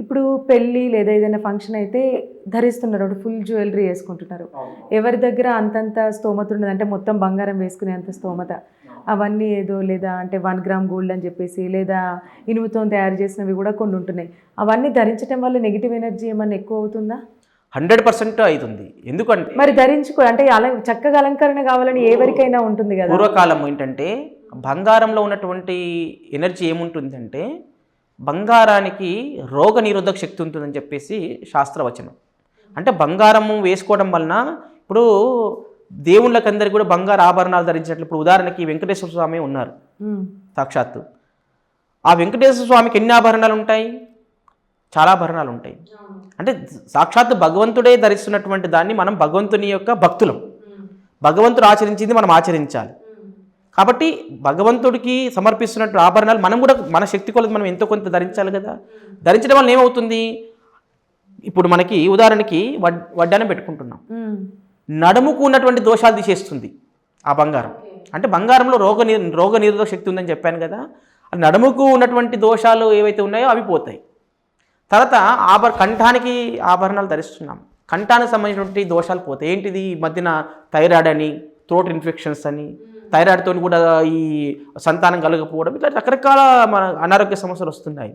ఇప్పుడు పెళ్ళి లేదా ఏదైనా ఫంక్షన్ అయితే ధరిస్తున్నారు ఫుల్ జ్యువెలరీ వేసుకుంటున్నారు. ఎవరి దగ్గర అంతంత స్తోమత ఉండదు అంటే మొత్తం బంగారం వేసుకునే అంత స్తోమత. అవన్నీ ఏదో లేదా అంటే వన్ గ్రామ్ గోల్డ్ అని చెప్పేసి లేదా ఇనుముతో తయారు చేసినవి కూడా కొన్ని ఉంటున్నాయి. అవన్నీ ధరించడం వల్ల నెగిటివ్ ఎనర్జీ ఏమన్నా ఎక్కువ అవుతుందా? హండ్రెడ్ పర్సెంట్ అవుతుంది ఎందుకంటే మరి ధరించుకో అంటే అల చక్కగా అలంకరణ కావాలని ఎవరికైనా ఉంటుంది కదా? పూర్వకాలం ఏంటంటే బంగారంలో ఉన్నటువంటి ఎనర్జీ ఏముంటుందంటే బంగారానికి రోగ నిరోధక శక్తి ఉంటుందని చెప్పేసి శాస్త్రవచనం. అంటే బంగారము వేసుకోవడం వలన ఇప్పుడు దేవుళ్ళకందరికీ కూడా బంగారు ఆభరణాలు ధరించినట్లు ఇప్పుడు ఉదాహరణకి వెంకటేశ్వర స్వామి ఉన్నారు. సాక్షాత్తు. ఆ వెంకటేశ్వర స్వామికి ఎన్ని ఆభరణాలు ఉంటాయి? చాలా ఆభరణాలు ఉంటాయి అంటే సాక్షాత్తు భగవంతుడే ధరిస్తున్నటువంటి దాన్ని మనం భగవంతుని యొక్క భక్తులం. భగవంతుడు ఆచరించింది మనం ఆచరించాలి. కాబట్టి భగవంతుడికి సమర్పిస్తున్నట్టు ఆభరణాలు మనం కూడా మన శక్తి కొలది మనం ఎంతో కొంత ధరించాలి కదా. ధరించడం వల్ల ఏమవుతుంది? ఇప్పుడు మనకి ఉదాహరణకి వడ్ వడ్డానం పెట్టుకుంటున్నాం. నడుముకు ఉన్నటువంటి దోషాలు తీసేస్తుంది ఆ బంగారం. అంటే బంగారంలో రోగ రోగ నిరోధక శక్తి ఉందని చెప్పాను కదా. నడుముకు ఉన్నటువంటి దోషాలు ఏవైతే ఉన్నాయో అవి పోతాయి. తర్వాత ఆభర కంఠానికి ఆభరణాలు ధరిస్తున్నాం. కంఠానికి సంబంధించినటువంటి దోషాలు పోతాయి. ఏంటిది? ఈ మధ్యన థైరాయిడ్ అని థ్రోట్ ఇన్ఫెక్షన్స్ అని థైరాయిడ్తో కూడా ఈ సంతానం కలగకపోవడం ఇట్లా రకరకాల మన అనారోగ్య సమస్యలు వస్తున్నాయి.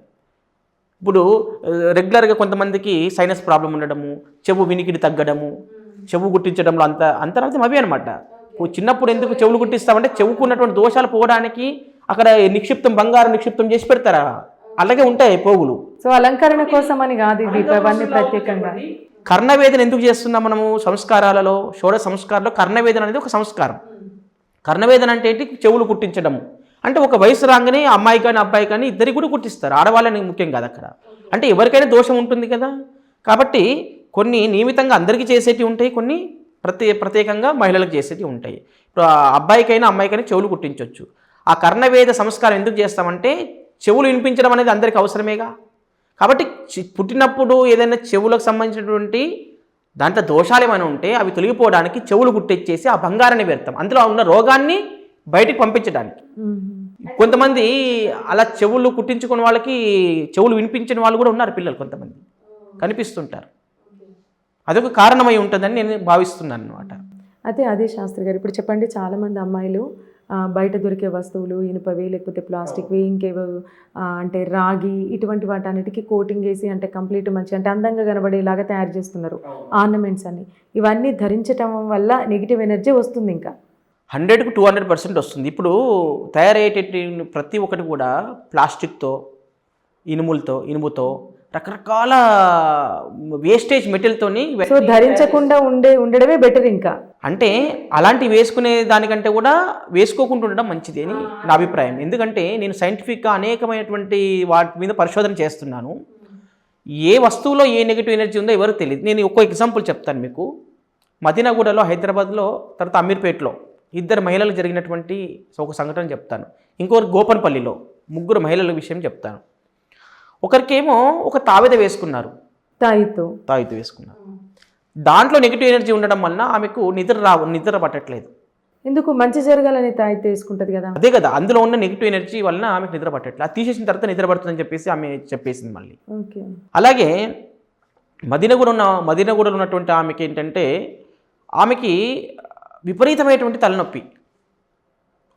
ఇప్పుడు రెగ్యులర్గా కొంతమందికి సైనస్ ప్రాబ్లం ఉండడము చెవు వినికిడి తగ్గడము చెవు గుట్టించడంలో అంత అంతరార్థం అవే అనమాట చిన్నప్పుడు ఎందుకు చెవులు గుట్టిస్తామంటే చెవుకు ఉన్నటువంటి దోషాలు పోవడానికి అక్కడ నిక్షిప్తం బంగారం నిక్షిప్తం చేసి పెడతారా? అలాగే ఉంటాయి పోగులు. సో అలంకరణ కోసం అని కాదు ఇది అవన్నీ ప్రత్యేకంగా. కర్ణవేదన ఎందుకు చేస్తున్నాం మనము? సంస్కారాలలో షోడ సంస్కారాల్లో కర్ణవేదన అనేది ఒక సంస్కారం. కర్ణవేదన అంటే ఏంటి? చెవులు కుట్టించడము అంటే ఒక వయసు రాగానే అమ్మాయి కానీ అబ్బాయి కానీ ఇద్దరికి కూడా కుట్టిస్తారు. ఆడవాళ్ళని ముఖ్యం కాదు అక్కడ. అంటే ఎవరికైనా దోషం ఉంటుంది కదా? కాబట్టి కొన్ని నియమితంగా అందరికీ చేసేటివి ఉంటాయి కొన్ని ప్రత్యే ప్రత్యేకంగా మహిళలకు చేసేటివి ఉంటాయి. ఇప్పుడు ఆ అబ్బాయికైనా అమ్మాయికైనా చెవులు కుట్టించవచ్చు ఆ కర్ణవేద సంస్కారం ఎందుకు చేస్తామంటే చెవులు వినిపించడం అనేది అందరికీ అవసరమేగా? కాబట్టి పుట్టినప్పుడు ఏదైనా చెవులకు సంబంధించినటువంటి దాంట్లో దోషాలు ఏమైనా ఉంటే అవి తొలగిపోవడానికి చెవులు గుట్టించేసి ఆ బంగారాన్ని పెడతాం అందులో ఉన్న రోగాన్ని బయటికి పంపించడానికి. కొంతమంది అలా చెవులు కుట్టించుకున్న వాళ్ళకి చెవులు వినిపించిన వాళ్ళు కూడా ఉన్నారు పిల్లలు కొంతమంది. కనిపిస్తుంటారు. అదొక కారణమై ఉంటుందని నేను భావిస్తున్నాను అనమాట అదే అదే శాస్త్రి గారు. ఇప్పుడు చెప్పండి చాలామంది అమ్మాయిలు బయట దొరికే వస్తువులు ఇనుపవి లేకపోతే ప్లాస్టిక్వి ఇంకేవో అంటే రాగి ఇటువంటి వాటన్నిటికీ కోటింగ్ వేసి అంటే కంప్లీట్ మంచి అంటే అందంగా కనబడేలాగా తయారు చేస్తున్నారు ఆర్నమెంట్స్ అని ఇవన్నీ ధరించటం వల్ల నెగిటివ్ ఎనర్జీ వస్తుంది ఇంకా. హండ్రెడ్కి టూ హండ్రెడ్ పర్సెంట్ వస్తుంది. ఇప్పుడు తయారయ్యేటటువంటి ప్రతి ఒక్కటి కూడా ప్లాస్టిక్తో ఇనుములతో ఇనుముతో రకరకాల వేస్టేజ్ మెటీరియల్తోని సో ధరించకుండా ఉండే ఉండడమే బెటర్ ఇంకా. అంటే అలాంటివి వేసుకునే దానికంటే కూడా వేసుకోకుండా ఉండడం మంచిది అని నా అభిప్రాయం. ఎందుకంటే నేను సైంటిఫిక్గా అనేకమైనటువంటి వాటి మీద పరిశోధన చేస్తున్నాను. ఏ వస్తువులో ఏ నెగిటివ్ ఎనర్జీ ఉందో ఎవరికి తెలియదు. నేను ఒక్కో ఎగ్జాంపుల్ చెప్తాను మీకు. మదీనాగూడలో హైదరాబాద్లో తర్వాత అమీర్పేట్లో ఇద్దరు మహిళలకు జరిగినటువంటి ఒక సంఘటన చెప్తాను. ఇంకొకరు గోపన్పల్లిలో ముగ్గురు మహిళల విషయం చెప్తాను. ఒకరికేమో ఒక తావేద వేసుకున్నారు. తాయితో తాయితు వేసుకున్నారు. దాంట్లో నెగిటివ్ ఎనర్జీ ఉండడం వలన ఆమెకు నిద్ర రా నిద్ర పట్టట్లేదు. ఎందుకు? మంచి జరగాలని తాయితో వేసుకుంటది కదా. అదే కదా అందులో ఉన్న నెగిటివ్ ఎనర్జీ వలన ఆమెకు నిద్ర పట్టట్లేదు. అది తీసేసిన తర్వాత నిద్ర పడుతుందని చెప్పేసి ఆమె చెప్పేసింది మళ్ళీ. ఓకే. అలాగే మదీనగూడ ఉన్న మదీనగూడలో ఉన్నటువంటి ఆమెకి ఏంటంటే ఆమెకి విపరీతమైనటువంటి తలనొప్పి.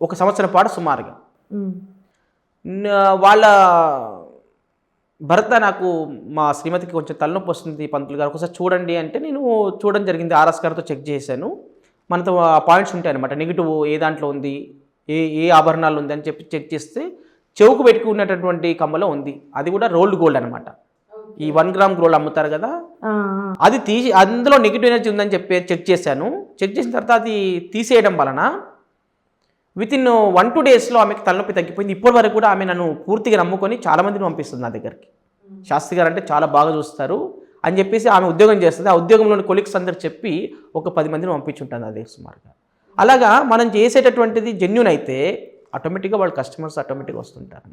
ఒక సంవత్సరం పాటు సుమారుగా. వాళ్ళ భర్త నాకు మా శ్రీమతికి కొంచెం తలనొప్పి వస్తుంది పంతులు గారు. ఒకసారి చూడండి అంటే నేను చూడడం జరిగింది. ఆర్ఎస్ గారితో చెక్ చేశాను. మనతో ఆ పాయింట్స్ ఉంటాయి అనమాట నెగిటివ్ ఏ దాంట్లో ఉంది? ఏ ఏ ఆభరణాలు ఉంది అని చెప్పి చెక్ చేస్తే చెవుకు పెట్టుకున్నటువంటి కమ్మలో ఉంది. అది కూడా రోల్డ్ గోల్డ్ అనమాట ఈ వన్ గ్రామ్ గోల్డ్ అమ్ముతారు కదా. అది తీసి అందులో నెగిటివ్ ఎనర్జీ ఉందని చెప్పి చెక్ చేశాను. చెక్ చేసిన తర్వాత అది తీసేయడం వలన విత్ ఇన్ వన్ టూ డేస్లో ఆమెకు తలనొప్పి తగ్గిపోయింది. ఇప్పటి వరకు కూడా ఆమె నన్ను పూర్తిగా నమ్ముకొని చాలా మందిని పంపిస్తుంది నా దగ్గరికి. శాస్త్రి గారు అంటే చాలా బాగా చూస్తారు. అని చెప్పేసి ఆమె ఉద్యోగం చేస్తుంది. ఆ ఉద్యోగంలోని కొలిక్స్ అందరు చెప్పి ఒక పది మందిని పంపించుంటాను అదే సుమారుగా. అలాగా మనం చేసేటటువంటిది జెన్యున్ అయితే ఆటోమేటిక్గా వాళ్ళ కస్టమర్స్ ఆటోమేటిక్గా వస్తుంటారు